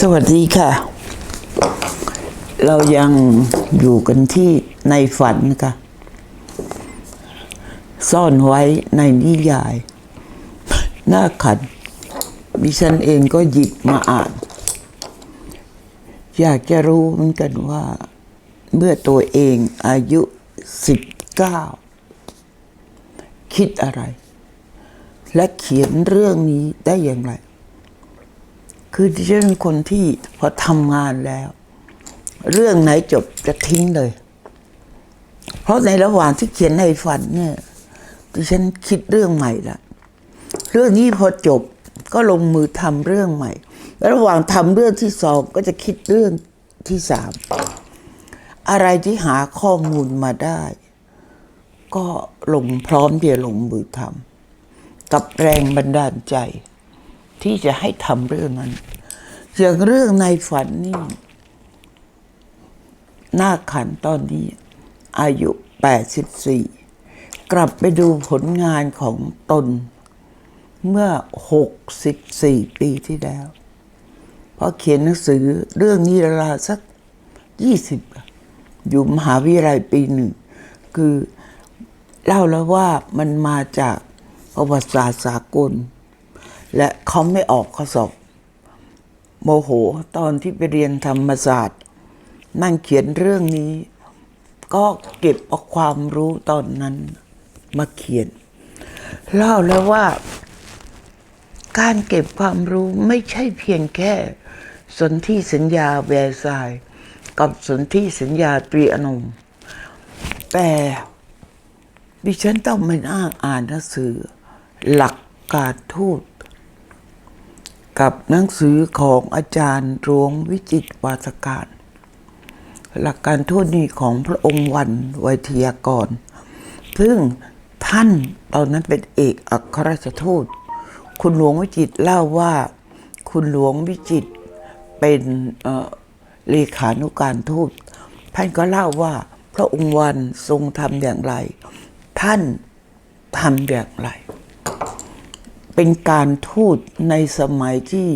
สวัสดีค่ะ เรายังอยู่กันที่ในฝันค่ะ ซ่อนไว้ในนิยาย หน้าขันดิฉันเองก็หยิบมาอ่าน อยากจะรู้เหมือนกันว่า เมื่อตัวเองอายุสิบเก้าคิดอะไร และเขียนเรื่องนี้ได้อย่างไร คือดิฉันเป็นคนที่พอทำงานแล้ว เรื่องไหนจบจะทิ้งเลย เพราะในระหว่างที่เขียนในฝันเนี่ยดิฉันคิดเรื่องใหม่ละเรื่องนี้พอจบก็ลงมือทำเรื่องใหม่แล้วระหว่างทำเรื่องที่สองก็จะคิดเรื่องที่สามอะไรที่หาข้อมูลมาได้ ก็ลงพร้อมที่จะลงมือทำกับแรงบันดาลใจ ที่จะให้ทำเรื่องนั้น อย่างเรื่องในฝันนี่หน้าขันตอนนี้ อายุ 84 กลับไปดูผลงานของตน เมื่อ 64 ปีที่แล้วเพราะเขียนหนังสือเรื่องนี้ราวสัก 20 อยู่มหาวิทยาลัยปีหนึ่ง คือเล่าแล้วว่ามันมาจากประวัติศาสตร์สากล และเขาไม่ออกข้อสอบ โมโหตอนที่ไปเรียนธรรมศาสตร์ นั่งเขียนเรื่องนี้ ก็เก็บเอาความรู้ตอนนั้นมาเขียน เล่าแล้วว่า การเก็บความรู้ไม่ใช่เพียงแค่ สนธิสัญญาแวร์ซายกับสนธิสัญญาตรีอนงแต่ดิฉันต้องไปนั่งอ่านหนังสือ หลักการทูต กับหนังสือของอาจารย์รวงวิจิตวาสการ หลักการทูตนี่ของพระองค์วันไวยทยากร ซึ่งท่านตอนนั้นเป็นเอกอัครราชทูต คุณหลวงวิจิตเล่าว่าคุณหลวงวิจิตเป็นเลขานุการทูต ท่านก็เล่าว่าพระองค์วันทรงทำอย่างไร ท่านทำอย่างไร เป็นการทูตในสมัยที่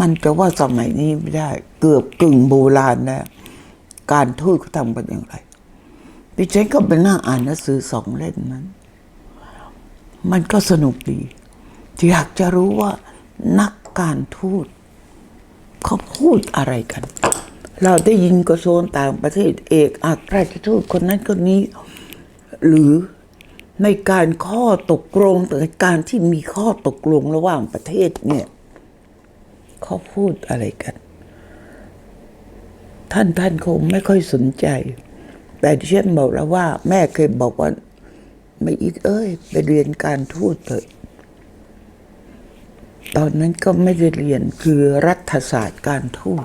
มันจะว่าสมัยนี้ไม่ได้ เกือบกึ่งโบราณแล้วการทูตเขาทำกันอย่างไรดิฉันก็ไปนั่งอ่านหนังสือสองเล่มนั้น มันก็สนุกดีอยากจะรู้ว่านักการทูตเขาพูดอะไรกัน เราได้ยินกระทรวงต่างประเทศเอกอัครราชทูตคนนั้นคนนี้ หรือ ในการข้อตกลงในการที่มีข้อตกลงระหว่างประเทศเนี่ยเขาพูดอะไรกัน ท่านท่านคงไม่ค่อยสนใจ แต่ที่ฉันบอกแล้วว่า แม่เคยบอกว่า ไม่อีกเอ้ย ไปเรียนการทูตเถอะตอนนั้นก็ไม่ได้เรียนคือรัฐศาสตร์การทูต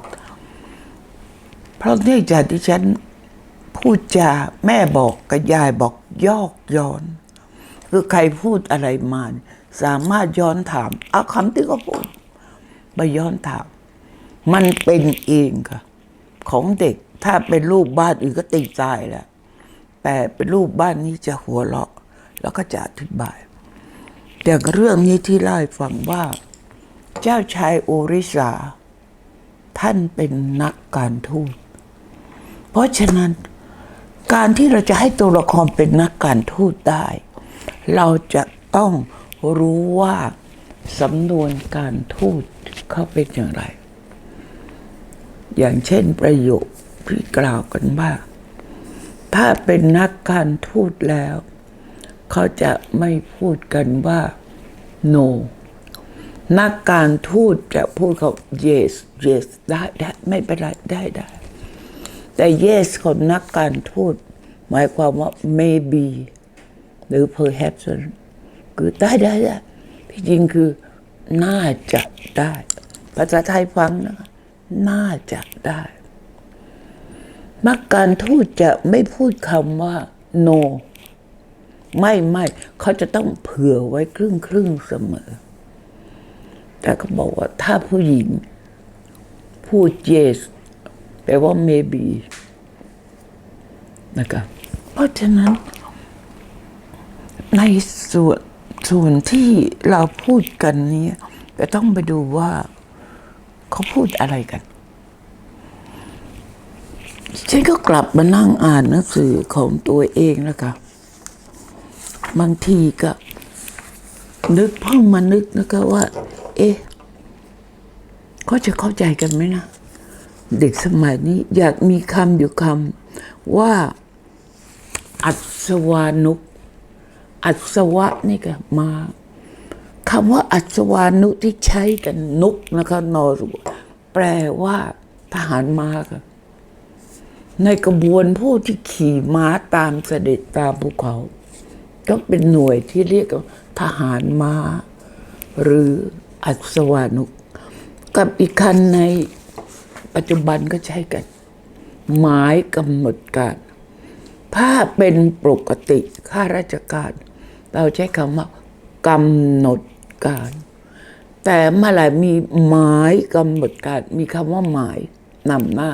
เพราะเนื่องจากที่ฉัน พูดจาแม่บอกกับยายบอกยอกย้อน คือใครพูดอะไรมา สามารถย้อนถาม เอาคำที่เขาพูดไปย้อนถาม มันเป็นเองค่ะ ของเด็กถ้าเป็นรูปบ้านอื่นก็ตีตายแล้วแต่เป็นรูปบ้านนี้จะหัวเราะ แล้วก็จะอธิบายแต่เรื่องนี้ที่เล่าให้ฟังว่า เจ้าชายโอริสาท่านเป็นนักการทูตเพราะฉะนั้น การที่เราจะให้ตัวละครเป็นนักการทูตได้ เราจะต้องรู้ว่าสำนวนการทูตเขาเป็นอย่างไร อย่างเช่นประโยคที่กล่าวกันว่า ถ้าเป็นนักการทูตแล้ว เขาจะไม่พูดกันว่า no นักการทูตจะพูดเขา yes yes ได้ได้ไม่เป็นไรได้ได้ แต่ yes ของนักการทูตหมายความว่า maybe หรือ perhaps คือได้ได้ได้ที่จริงคือน่าจะได้ ภาษาไทยฟังนะน่าจะได้นักการทูตจะไม่พูดคำว่า no ไม่ไม่เขาจะต้องเผื่อไว้ครึ่งครึ่งเสมอ แต่เขาบอกว่าถ้าผู้หญิงพูด yes แปลว่า maybe นะครับเพราะฉะนั้น ในส่วนส่วนที่เราพูดกันนี้จะต้องไปดูว่าเขาพูดอะไรกันฉันก็กลับมานั่งอ่านหนังสือของตัวเองแล้วค่ะบางทีก็ นึกเพิ่งมานึกนะคะว่า เอ๊ะเขาจะเข้าใจกันไหมนะ เด็กสมัยนี้อยากมีคำอยู่คำว่า อัศวานุกอัศวะนี่ก็มาคำว่าอัศวานุที่ใช้กันนุกนะคะนอรูแปลว่าทหารม้าค่ะในกระบวนผู้ที่ขี่ม้าตามเสด็จตามภูเขา ก็เป็นหน่วยที่เรียกว่าทหารม้า หรืออัศวานุกกับอีกคันใน ปัจจุบันก็ใช้กัน หมายกำหนดการ ถ้าเป็นปกติข้าราชการ เราใช้คำว่ากำหนดการ แต่เมื่อไหร่มีหมายกำหนดการ มีคำว่าหมายนำหน้า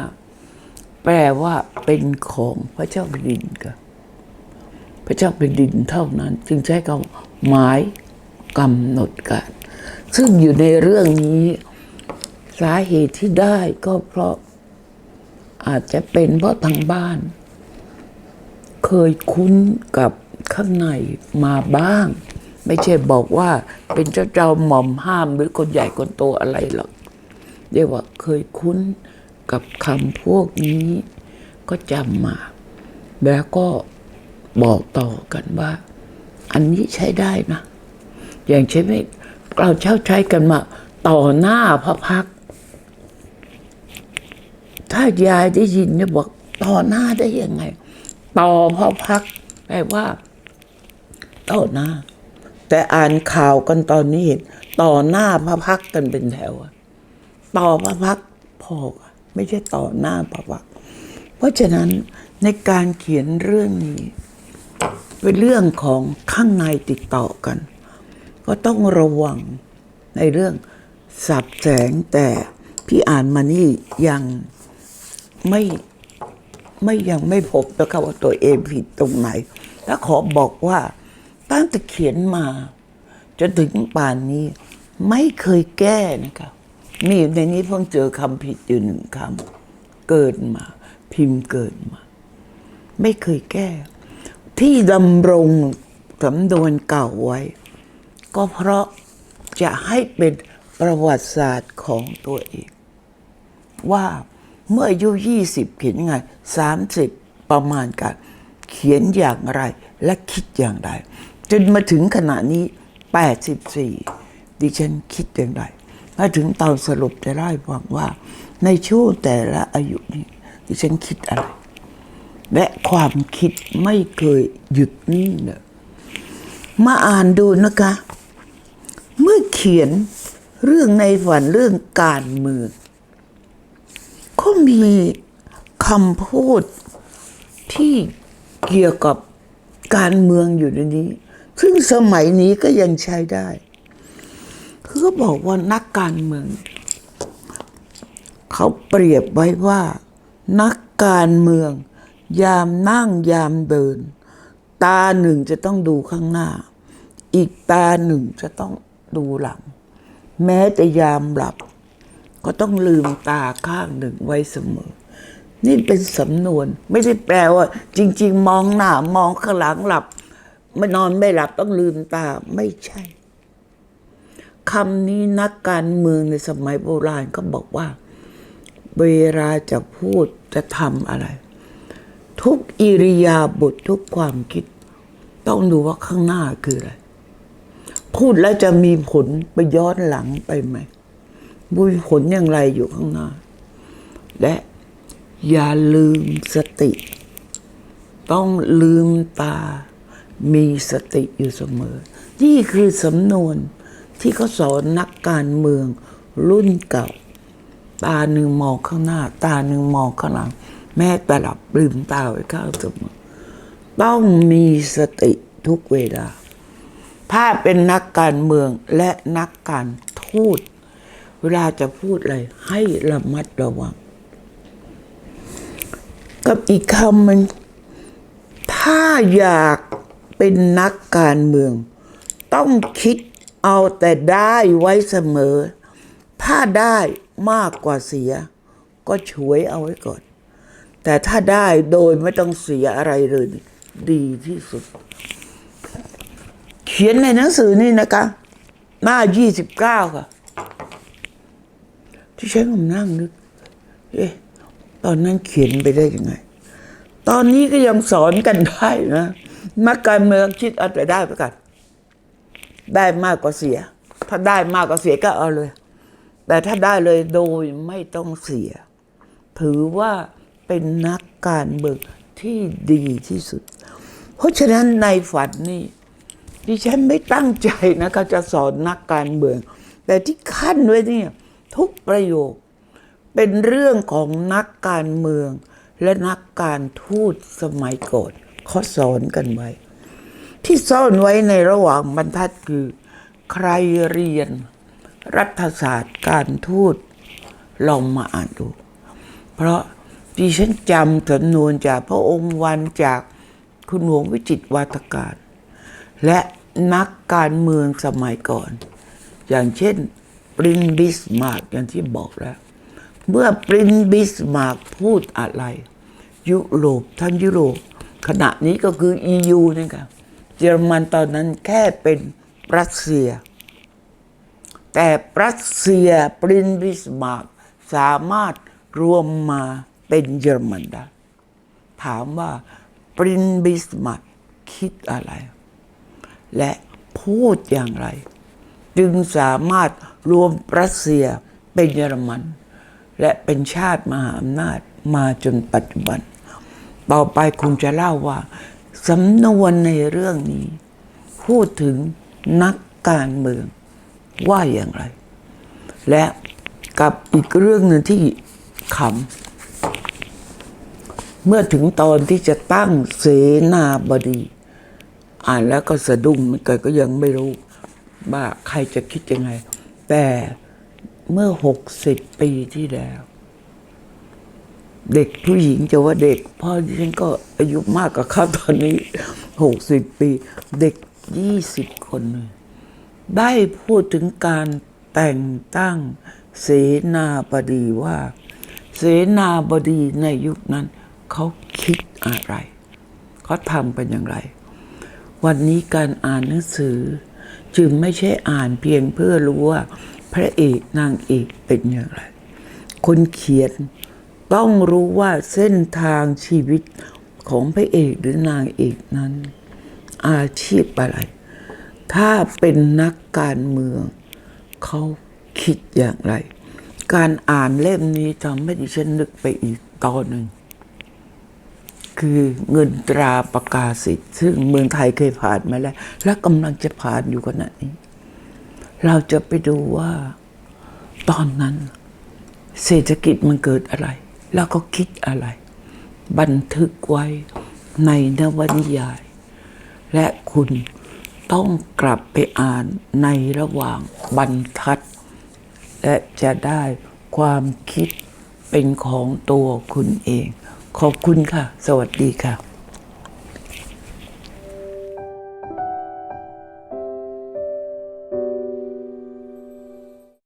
แปลว่าเป็นของพระเจ้าแผ่นดินค่ะพระเจ้าแผ่นดินเท่านั้น จึงใช้คำว่าหมายกำหนดการ ซึ่งอยู่ในเรื่องนี้ สาเหตุที่ได้ก็เพราะอาจจะเป็นเพราะทางบ้าน เคยคุ้นกับข้างในมาบ้าง ไม่ใช่บอกว่าเป็นเจ้าเจ้าหม่อมห้ามหรือคนใหญ่คนโตอะไรหรอกเรียกว่าเคยคุ้นกับคำพวกนี้ก็จำมา แล้วก็บอกต่อกันว่า อันนี้ใช้ได้นะ อย่างใช่ไหมเราเช่าใช้กันมา ต่อหน้าพระพัก ถ้ายายได้ยินเนี่ยบอกต่อหน้าได้ยังไง ต่อพระพักแปลว่า ต่อหน้า แต่อ่านข่าวกันตอนนี้เห็นต่อหน้าพระพักกันเป็นแถวอะต่อพระพักพออไม่ใช่ต่อหน้าพระพักเพราะฉะนั้นในการเขียนเรื่องนี้ เป็นเรื่องของข้างในติดต่อกัน ก็ต้องระวังในเรื่องสับแสงแต่พี่อ่านมานี่ยัง ไม่ไม่ยังไม่พบนะคะว่าตัวเองผิดตรงไหนและขอบอกว่าตั้งแต่เขียนมาจนถึงป่านนี้ ไม่เคยแก้นะคะนี่ในนี้เพิ่งเจอคำผิดอยู่หนึ่งคำเกิดมา พิมพ์เกิดมา ไม่เคยแก้ ที่ดำรงสำนวนเก่าไว้ ก็เพราะจะให้เป็นประวัติศาสตร์ของตัวเอง ว่า เมื่ออายุ 20 เขียนยังไง 30 ประมาณการเขียนอย่างไรและคิดอย่างไร จนมาถึงขณะนี้ 84 ดิฉันคิดอย่างไรมาถึงตอนสรุปจะได้ฟังว่า ในช่วงแต่ละอายุนี้ดิฉันคิดอะไร และความคิดไม่เคยหยุดนิ่งเลยมาอ่านดูนะคะ เมื่อเขียนเรื่องในฝันเรื่องการเมือง ก็มีคำพูดที่เกี่ยวกับการเมืองอยู่ในนี้ ซึ่งสมัยนี้ก็ยังใช้ได้คือเขาบอกว่านักการเมือง เขาเปรียบไว้ว่า นักการเมือง ยามนั่งยามเดิน ตาหนึ่งจะต้องดูข้างหน้า อีกตาหนึ่งจะต้องดูหลัง แม้แต่ยามหลับ ก็ต้องลืมตาข้างหนึ่งไว้เสมอ นี่เป็นสำนวน ไม่ได้แปลว่า จริง ๆ มองหน้ามองข้างหลังหลับไม่นอนไม่หลับต้องลืมตาไม่ใช่คำนี้นักการเมืองในสมัยโบราณก็บอกว่า เวลาจะพูดจะทำอะไร ทุกอิริยาบถททุกความคิด ต้องดูว่าข้างหน้าคืออะไร พูดแล้วจะมีผลไปย้อนหลังไปไหม มีผลอย่างไรอยู่ข้างหน้า และอย่าลืมสติ ต้องลืมตา มีสติอยู่เสมอ นี่คือสำนวนที่เขาสอนนักการเมืองรุ่นเก่า ตาหนึ่งมองข้างหน้า ตาหนึ่งมองข้างหลัง แม้แต่หลับลืมตาไว้ข้างเสมอ ต้องมีสติทุกเวลา ถ้าเป็นนักการเมืองและนักการทูต เวลาจะพูดอะไรให้ระมัดระวัง กับอีกคำมันถ้าอยากเป็นนักการเมือง ต้องคิดเอาแต่ได้ไว้เสมอ ถ้าได้มากกว่าเสีย ก็ฉวยเอาไว้ก่อน แต่ถ้าได้โดยไม่ต้องเสียอะไรเลย ดีที่สุด เขียนในหนังสือนี่นะคะ หน้ายี่สิบเก้าค่ะ ที่ใช้ผมนั่งนึกเอ๊ะตอนนั้นเขียนไปได้ยังไง ตอนนี้ก็ยังสอนกันได้นะนักการเมืองคิดเอาแต่ได้ไปก่อนได้มากกว่าเสีย ถ้าได้มากกว่าเสียก็เอาเลย แต่ถ้าได้เลยโดยไม่ต้องเสีย ถือว่าเป็นนักการเมืองที่ดีที่สุด เพราะฉะนั้นในฝันนี่ดิฉันไม่ตั้งใจนะคะจะสอนนักการเมือง แต่ที่ขั้นไว้เนี่ย ทุกประโยค เป็นเรื่องของนักการเมือง และนักการทูตสมัยก่อนเขาสอนกันไว้ ที่ซ่อนไว้ในระหว่างบรรทัดคือ ใครเรียน รัฐศาสตร์การทูตลองมาอ่านดู เพราะดิฉันจำสำนวนจากพระองค์วันจากคุณหลวงวิจิตวาทการ และนักการเมืองสมัยก่อน อย่างเช่น ปรินบิสมาร์กอย่างที่บอกแล้ว เมื่อปรินบิสมาร์กพูดอะไร ยุโรปทั้งยุโรป ขณะนี้ก็คือ EU นี่ค่ะเยอรมันตอนนั้นแค่เป็นรัสเซีย แต่รัสเซียปรินบิสมาร์กสามารถรวมมาเป็นเยอรมันได้ถามว่าปรินบิสมาร์กคิดอะไร และพูดอย่างไร จึงสามารถ รวมรัสเซียเป็นเยอรมัน และเป็นชาติมหาอำนาจมาจนปัจจุบัน ต่อไปคุณจะเล่าว่าสำนวนในเรื่องนี้ พูดถึงนักการเมืองว่าอย่างไร และกับอีกเรื่องหนึ่งที่ขำเมื่อถึงตอนที่จะตั้งเสนาบดี อ่านแล้วก็สะดุ้งมือนกันก็ยังไม่รู้ว่าใครจะคิดยังไง แต่เมื่อหกสิบปีที่แล้ว เด็กผู้หญิงจะว่าเด็กพ่อฉันก็อายุมากกว่าเขาตอนนี้หกสิบปี เด็กยี่สิบคนเลยได้พูดถึงการแต่งตั้งเสนาบดีว่า เสนาบดีในยุคนั้น เขาคิดอะไร เขาทำกันอย่างไร วันนี้การอ่านหนังสือ จึงไม่ใช่อ่านเพียงเพื่อรู้ว่า พระเอกนางเอกเป็นอย่างไร คนเขียนต้องรู้ว่าเส้นทางชีวิตของพระเอกหรือนางเอกนั้น อาชีพอะไร ถ้าเป็นนักการเมือง เขาคิดอย่างไร การอ่านเล่มนี้ทำให้ดิฉันนึกไปอีกตอนหนึ่ง คือเงินตราประกาศสิทธิ์ซึ่งเมืองไทยเคยผ่านมาแล้ว และกำลังจะผ่านอยู่ขณะนี้ เราจะไปดูว่าตอนนั้น เศรษฐกิจมันเกิดอะไร แล้วก็คิดอะไร บันทึกไว้ในนวนิยาย และคุณต้องกลับไปอ่านในระหว่างบรรทัด และจะได้ความคิดเป็นของตัวคุณเอง ขอบคุณค่ะ สวัสดีค่ะ